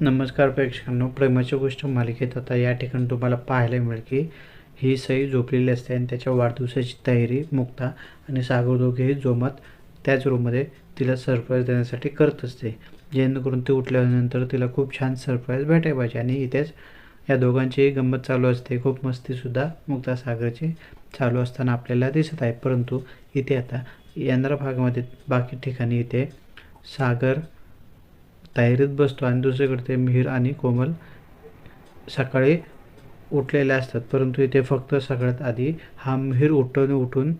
नमस्कार प्रेक्षकांनो प्रेमाची गोष्ट मालिकेत आता या ठिकाणी तुम्हाला पाहायला मिळेल की ही सई झोपलेली असते आणि त्याच्या वाढदिवसाची तयारी मुक्ता आणि सागर दोघेही जोमात त्याच रूममध्ये तिला सरप्राईज देण्यासाठी करत असते. जेणेकरून ती उठल्यानंतर तिला खूप छान सरप्राईज भेटायला पाहिजे आणि इथेच या दोघांचीही गंमत चालू असते. खूप मस्तीसुद्धा मुक्ता सागरची चालू असताना आपल्याला दिसत आहे. परंतु इथे आता येणाऱ्या भागामध्ये बाकी ठिकाणी इथे सागर तयारीत बसतो आणि दुसरीकडे ते मिहीर आणि कोमल सकाळी उठलेले असतात. परंतु इथे फक्त सगळ्यात आधी हा मिहीर उठून उठून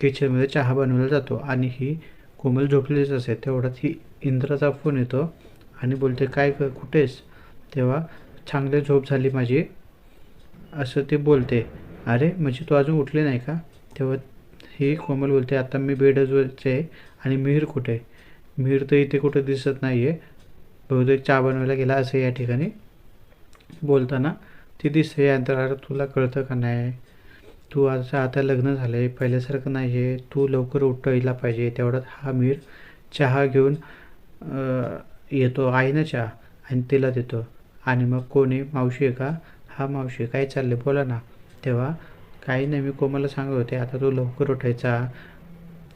किचनमध्ये चहा बनवला जातो आणि ही कोमल झोपलेलीच असते तेवढ्यात ही इंद्राचा फोन येतो आणि बोलते काय क कुठेस? तेव्हा चांगली झोप झाली माझी. असं ते बोलते. अरे म्हणजे तू अजून उठले नाही का? तेव्हा ही कोमल बोलते आता मी बेडवरचे आहे आणि मिहीर कुठे आहे? मिहीर तर इथे कुठे दिसत नाही आहे बहुतेक चहा बनवायला गेला असं या ठिकाणी बोलताना ती दिसते यानंतर तुला कळतं का नाही? तू आज आता लग्न झालं आहे पहिल्यासारखं नाही आहे तू लवकर उठायला पाहिजे तेवढ्यात हा मीर चहा घेऊन येतो येतो आईनं चहा आणि तिला देतो. आणि मग कोणी मावशी आहे का? हा मावशी काय चालले बोला ना. तेव्हा काही नाही मी कोमाला सांगत होते आता तू लवकर उठायचा.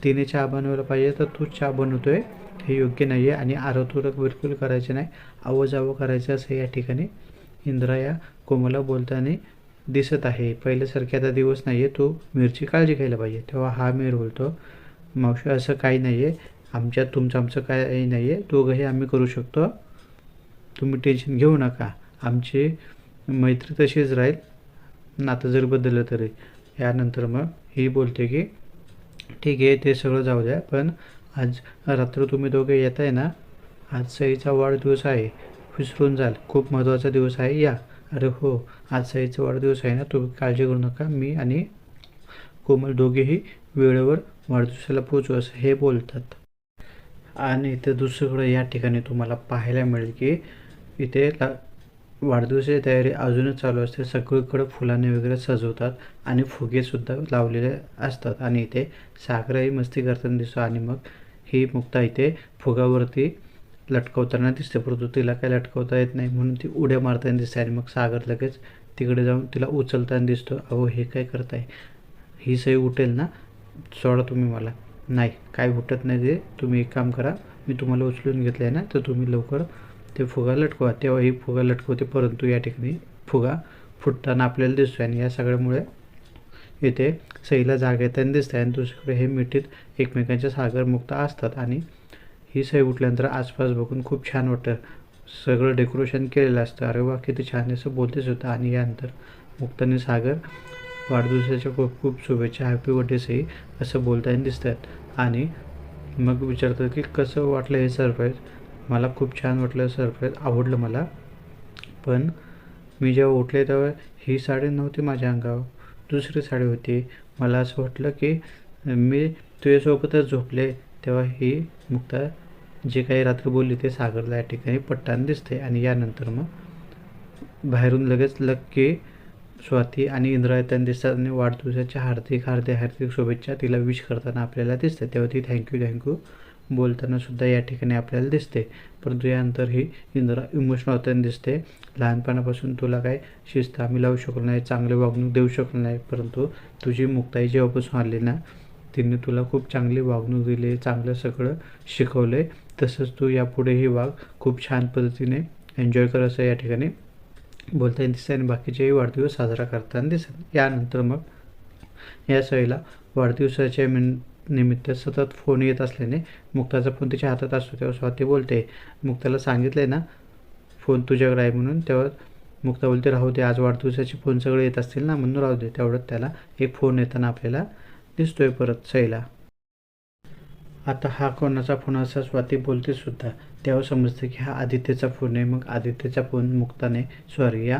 तिने चहा बनवायला पाहिजे तर तू चहा बनवतोय. हे योग्य नाही आहे आणि आरोतुरक बिलकुल करायचे नाही. आवाजावं करायचं असं या ठिकाणी इंद्रा या कोमला बोलताना दिसत आहे. पहिल्यासारखे आता दिवस नाही आहे तू मिरची काळजी घ्यायला पाहिजे. तेव्हा हा मीर बोलतो मावशी असं काही नाही आहे आमच्यात तुमचं आमचं काही नाही आहे दोघंही आम्ही करू शकतो. तुम्ही टेन्शन घेऊ नका. आमची मैत्री तशीच राहील. नातं जर बदललं तरी. यानंतर मग ही बोलते की ठीक आहे ते सगळं जाऊ द्या. पण आज रात्र तुम्ही दोघे येत आहे ना? आज सईचा वाढदिवस आहे. विसरून जाल. खूप महत्त्वाचा दिवस आहे या. अरे हो आज सईचा वाढदिवस आहे ना? तुम्ही काळजी करू नका. मी आणि कोमल दोघेही वेळेवर वाढदिवसाला पोचू असं हे बोलतात. आणि इथे दुसरीकडे या ठिकाणी तुम्हाला पाहायला मिळेल की इथे वाढदिवसाची तयारी अजूनच चालू असते. सगळीकडे फुलाने वगैरे सजवतात आणि फुगेसुद्धा लावलेले असतात. आणि इथे साखरही मस्ती करताना दिसतो. आणि मग ही मुक्ता इथे फुगावरती लटकवताना दिसते परंतु तिला काय लटकवता येत नाही. म्हणून ती उड्या मारताना दिसते आणि मग सागर लगेच तिकडे जाऊन तिला उचलताना दिसतो. अहो हे काय करताय? ही सही उठेल ना? सोडा तुम्ही मला. नाही काय उठत नाही ते. तुम्ही एक काम करा. मी तुम्हाला उचलून घेतलं आहे ना तर तुम्ही लवकर ते फुगा लटकवा. तेव्हा ही फुगा लटकवते परंतु या ठिकाणी फुगा फुटताना आपल्याला दिसतो आणि या सगळ्यामुळे इथे सईला जाग येताना दिसते आणि दुसरीकडे हे मिठीत एकमेकांच्या सागरमुक्त असतात आणि ही सई उठल्यानंतर आसपास बघून खूप छान वाटतं. सगळं डेकोरेशन केलेलं असतं. अरे वा किती छान असं बोलतेच होतं. आणि यानंतर मुक्ताने सागर वाढदिवसाच्या खूप खूप शुभेच्छा. हॅपी बर्थडे सई असं बोलताना दिसतात. आणि मग विचारतात की कसं वाटलं हे सरप्राईज मला खूप छान वाटलं सरप्राईज आवडलं मला. पण मी जेव्हा उठले तेव्हा ही साडी नव्हती माझ्या अंगावर. दुसरी साडी होती. मला असं वाटलं की मी तुझ्यासोबतच झोपले तेव्हा ही मुक्ता जे काही रात्र बोलली ते सागरला या ठिकाणी पट्टान दिसते आणि यानंतर मग बाहेरून लगेच लक्की स्वाती आणि इंद्रायतन दिसतात आणि वाढदिवसाच्या हार्दिक हार्दिक हार्दिक शुभेच्छा तिला विश करताना आपल्याला दिसते तेव्हा ती थँक्यू थँक्यू बोलताना सुद्धा या ठिकाणी आपल्याला दिसते. परंतु यानंतर ही इंदिरा इमोशनल होताना दिसते. लहानपणापासून तुला काय शिस्त आम्ही लावू शकलो नाही चांगले वागणूक देऊ शकलो नाही. परंतु तुझी मुक्ताई जेव्हापासून आली ना तिने तुला खूप चांगली वागणूक दिली चांगलं सगळं शिकवले. तसंच तू यापुढेही वाघ खूप छान पद्धतीने एन्जॉय कर असं या ठिकाणी बोलताना दिसते आणि बाकीचेही वाढदिवस साजरा करताना दिसत. यानंतर मग या सहीला वाढदिवसाच्या मिन निमित्त सतत फोन येत असल्याने मुक्ताचा फोन तिच्या हातात असतो. तेव्हा स्वाती बोलते मुक्ताला सांगितले ना फोन तुझ्याकडे आहे म्हणून तेव्हा मुक्ता बोलते राहू दे आज वाढदिवसाचे फोन सगळे येत असतील ना म्हणून राहू दे. तेवढ्यात त्याला एक फोन येताना आपल्याला दिसतोय परत सईला आता हा कोणाचा फोन असा स्वाती बोलते सुद्धा तेव्हा समजते की हा आदित्यचा फोन आहे. मग आदित्यचा फोन मुक्ताने सॉरी या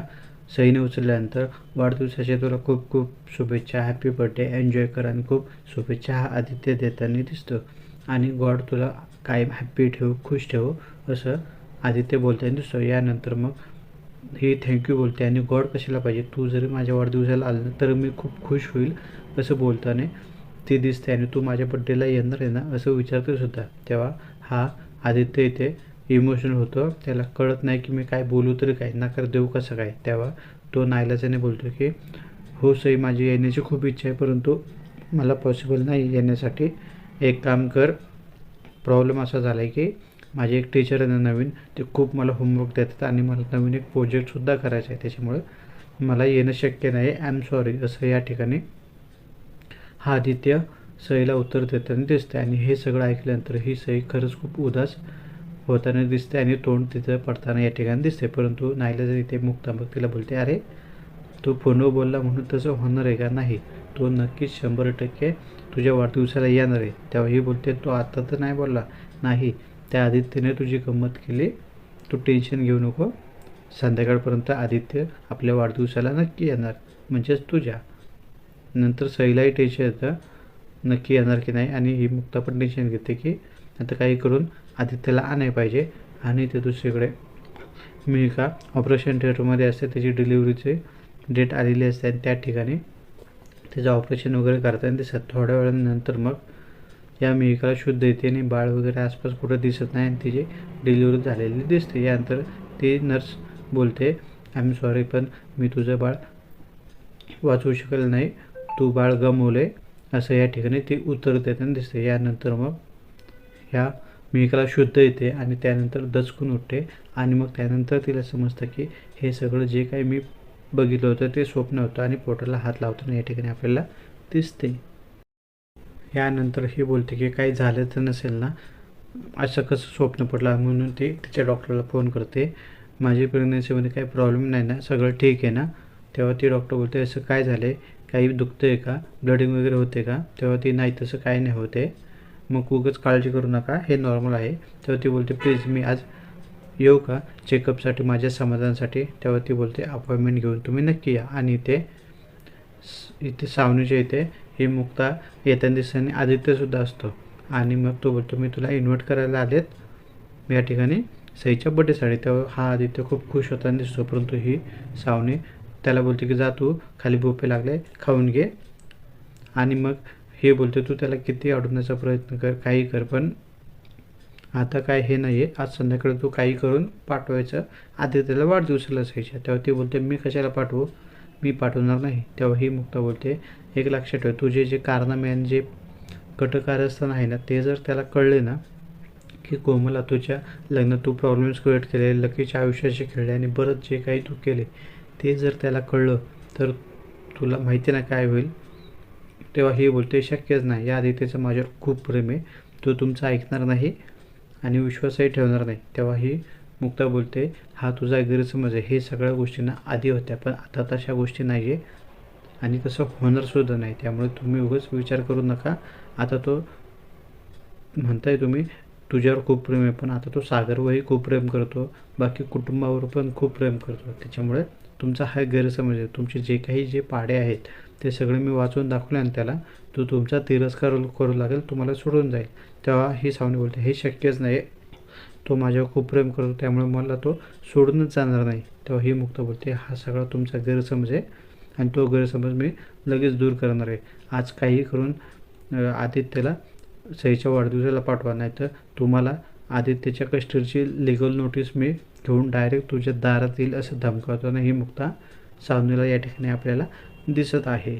सईने उचलल्यानंतर वाढदिवसाच्या तुला खूप खूप शुभेच्छा. हॅपी बर्थडे एन्जॉय कर आणि खूप शुभेच्छा हा आदित्य देताना दिसतो. आणि गॉड तुला कायम हॅप्पी ठेवू खुश ठेवू असं आदित्य बोलताना दिसतो यानंतर मग ही थँक्यू बोलते. आणि गॉड कशाला पाहिजे? तू जरी माझ्या वाढदिवसाला आलं तर मी खूप खुश होईल असं बोलताना ती दिसते. आणि तू माझ्या बड्डेला येणार आहे ना असं विचारते सुद्धा. तेव्हा हा आदित्य इथे इमोशनल होतो. त्याला कळत नाही की मी काय बोलू तरी काय. नकार देऊ कसं काय? तेव्हा तो नाईलाजाने बोलतो की हो सई माझी येण्याची खूप इच्छा आहे परंतु मला पॉसिबल नाही येण्यासाठी. एक काम कर. प्रॉब्लेम असा झाला आहे की माझे एक टीचर आहे ना नवीन ते खूप मला होमवर्क देतात आणि मला नवीन एक प्रोजेक्टसुद्धा करायचा आहे. त्याच्यामुळं मला येणं शक्य नाही. आय एम सॉरी असं या ठिकाणी हा आदित्य सईला उत्तर देताना दिसते आणि हे सगळं ऐकल्यानंतर ही सई खरंच खूप उदास होताना दिसते आणि तोंड तिथं पडताना या ठिकाणी दिसते परंतु नाहीला जर इथे मुक्तांबक तिला बोलते अरे तू फोनवर बोलला म्हणून तसं होणार आहे का? नाही. तो नक्कीच शंभर टक्के तुझ्या वाढदिवसाला येणार आहे. तेव्हा ही बोलते तो आता तर नाही बोलला. नाही त्या आदित्यने तुझी गंमत केली. तू टेन्शन घेऊ नको. संध्याकाळपर्यंत आदित्य आपल्या वाढदिवसाला नक्की येणार म्हणजेच तुझ्या. नंतर सईलाही टेन्शन येतं नक्की येणार की नाही? आणि ही मुक्ता पण टेन्शन घेते की आता काही करून आधी त्याला आणाय पाहिजे. आणि ते दुसरीकडे मिहिका ऑपरेशन थिएटरमध्ये असते. त्याची डिलिव्हरीचे डेट आलेली असते आणि त्या ठिकाणी त्याचं ऑपरेशन वगैरे करताना दिसतात थोड्या वेळानंतर मग या मिहिकाला शुद्ध येते आणि बाळ वगैरे आसपास कुठं दिसत नाही आणि तिची डिलिव्हरी झालेली दिसते. यानंतर ती नर्स बोलते आय एम सॉरी पण मी तुझं बाळ वाचवू शकल नाही. तू बाळ गमवले असं या ठिकाणी ती उत्तर देताना दिसते. यानंतर मग ह्या मेघाला शुद्ध येते आणि त्यानंतर दचकून उठते आणि मग त्यानंतर तिला समजतं की हे सगळं जे काही मी बघितलं होतं ते स्वप्न होतं आणि पोटाला हात लावताना या ठिकाणी आपल्याला दिसते. यानंतर ही बोलते की काही झालं तर नसेल ना? असं कसं स्वप्न पडलं? म्हणून ती तिच्या डॉक्टरला फोन करते. माझी प्रेग्नन्सीमध्ये काही प्रॉब्लेम नाही ना? सगळं ठीक आहे ना? तेव्हा ती डॉक्टर बोलते असं काय झालं आहे काही दुखतं आहे का? ब्लडिंग वगैरे होते का? तेव्हा ती नाही तसं काय नाही होते. मग उगाच काळजी करू नका हे नॉर्मल आहे. तेव्हा ती बोलते प्लीज मी आज येऊ का? चेकअपसाठी माझ्या समाधानासाठी. तेव्हा ती बोलते अपॉइंटमेंट घेऊन तुम्ही नक्की या. आणि इथे इथे सावनीच्या इथे ही मुक्ता येताना दिसताना आदित्यसुद्धा असतो. आणि मग तो बोलतो मी तुला इन्व्हाइट करायला आलेत. या ठिकाणी सईच्या बड्डेसाठी तेव्हा हा आदित्य खूप खुश होताना दिसतो परंतु ही सावनी त्याला बोलते की जा तू खाली भोपे लागले खाऊन घे. आणि मग हे बोलते तू त्याला किती अडवण्याचा प्रयत्न कर काही कर पण आता काय हे नाही आहे आज संध्याकाळी तू काही करून पाठवायचं. आधी त्याला वाढदिवसाला असायच्या. तेव्हा ती बोलते मी कशाला पाठवू? मी पाठवणार नाही. तेव्हा ही मुक्ता बोलते एक लक्षात ठेव तुझे जे कारनामे आणि जे कटकारस्थान आहे ना ते जर त्याला कळले ना की कोमला तुझ्या लग्नात तू प्रॉब्लेम्स क्रिएट केले लकीच्या आयुष्याशी खेळले आणि बरंच जे काही तू केले ते जर त्याला कळलं तर तुला माहिती ना काय होईल? तेव्हा हे बोलते शक्यच नाही. या आदित्यचं माझ्यावर खूप प्रेम आहे. तो तुमचं ऐकणार नाही आणि विश्वासही ठेवणार नाही. तेव्हा ही मुक्ता बोलते हा तुझा गैरसमज आहे. हे सगळ्या गोष्टींना आधी होत्या पण आता तशा गोष्टी नाही आहे आणि तसं होणारसुद्धा नाही. त्यामुळे तुम्ही उगाच विचार करू नका. आता तो म्हणताय तुम्ही तुझ्यावर खूप प्रेम आहे पण आता तो सागरवरही खूप प्रेम करतो. बाकी कुटुंबावर पण खूप प्रेम करतो. त्याच्यामुळे तुमचा हा गैरसमज आहे. तुमचे जे काही जे पाडे आहेत ते सगळे मी वाचून दाखवले आणि त्याला तो तुमचा तिरस्कार करू लागेल तुम्हाला सोडून जाईल. तेव्हा ही सावनी बोलते हे शक्यच नाही तो माझ्यावर खूप प्रेम करतो त्यामुळे मला तो सोडूनच जाणार नाही. तेव्हा ही मुक्त बोलते हा सगळा तुमचा गैरसमज आहे आणि तो गैरसमज मी लगेच दूर करणार आहे. आज काही करून आदित्यला सईच्या वाढदिवसाला पाठवा नाही तर तुम्हाला आदित्यच्या कस्टडीची लिगल नोटीस मी घेऊन डायरेक्ट तुझ्या दारात येईल असं धमकावताना ही मुक्ता सावनीला या ठिकाणी आपल्याला दिसत आहे.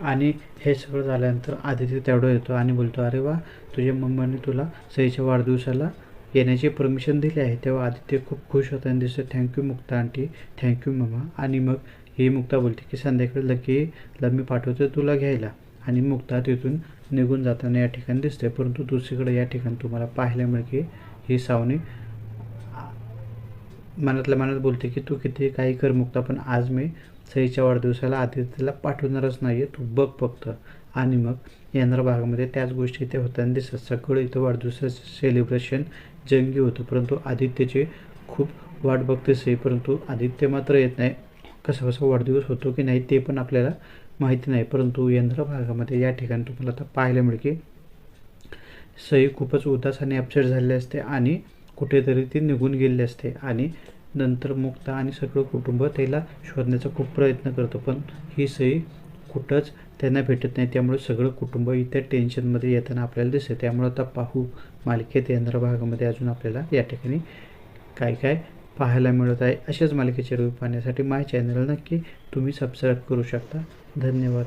आणि हे सगळं झाल्यानंतर आदित्य तेवढं येतो आणि बोलतो अरे वा तुझ्या मम्मीने तुला सईच्या वाढदिवसाला येण्याची परमिशन दिली आहे. तेव्हा आदित्य खूप खुश होताना दिसतो thank you Mukta aunty. Thank you mamma आणि मग ही मुक्ता बोलते की संध्याकाळी लकीला मी पाठवतो तुला घ्यायला. आणि मुक्ता तिथून निघून जाताना या ठिकाणी दिसते परंतु दुसरीकडे या ठिकाणी तुम्हाला पाहायला मिळेल की ही सावनी मनातल्या मनात बोलते की तू किती काही कर मुक्ता पण आज मी सईच्या वाढदिवसाला आदित्यला पाठवणारच नाही आहे तू बघ फक्त. आणि मग येणाऱ्या भागामध्ये त्याच गोष्टी इथे होताना दिसत सगळं इथं वाढदिवसाचं सेलिब्रेशन जंगी होतं. परंतु आदित्यची खूप वाट बघते सई. परंतु आदित्य मात्र येत नाही. कसा कसा वाढदिवस होतो की नाही ते पण आपल्याला माहिती नाही. परंतु यंत्र भागामध्ये या ठिकाणी तुम्हाला आता पाहायला मिळेल की सई खूपच उदास आणि अपसेट झालेली असते आणि कुठेतरी ती निघून गेलेली असते. आणि नंतर मुक्ता आणि सगळं कुटुंब त्याला शोधण्याचा खूप प्रयत्न करतो. पण ही सही कुठंच त्यांना भेटत नाही. त्यामुळे सगळं कुटुंब इथे टेन्शनमध्ये येताना आपल्याला दिसते त्यामुळे आता पाहू मालिकेत येणाऱ्या भागामध्ये अजून आपल्याला या ठिकाणी काय काय पाहायला मिळत आहे. अशाच मालिकेचे रूप पाहण्यासाठी माय चॅनल नक्की तुम्ही सबस्क्राईब करू शकता. धन्यवाद.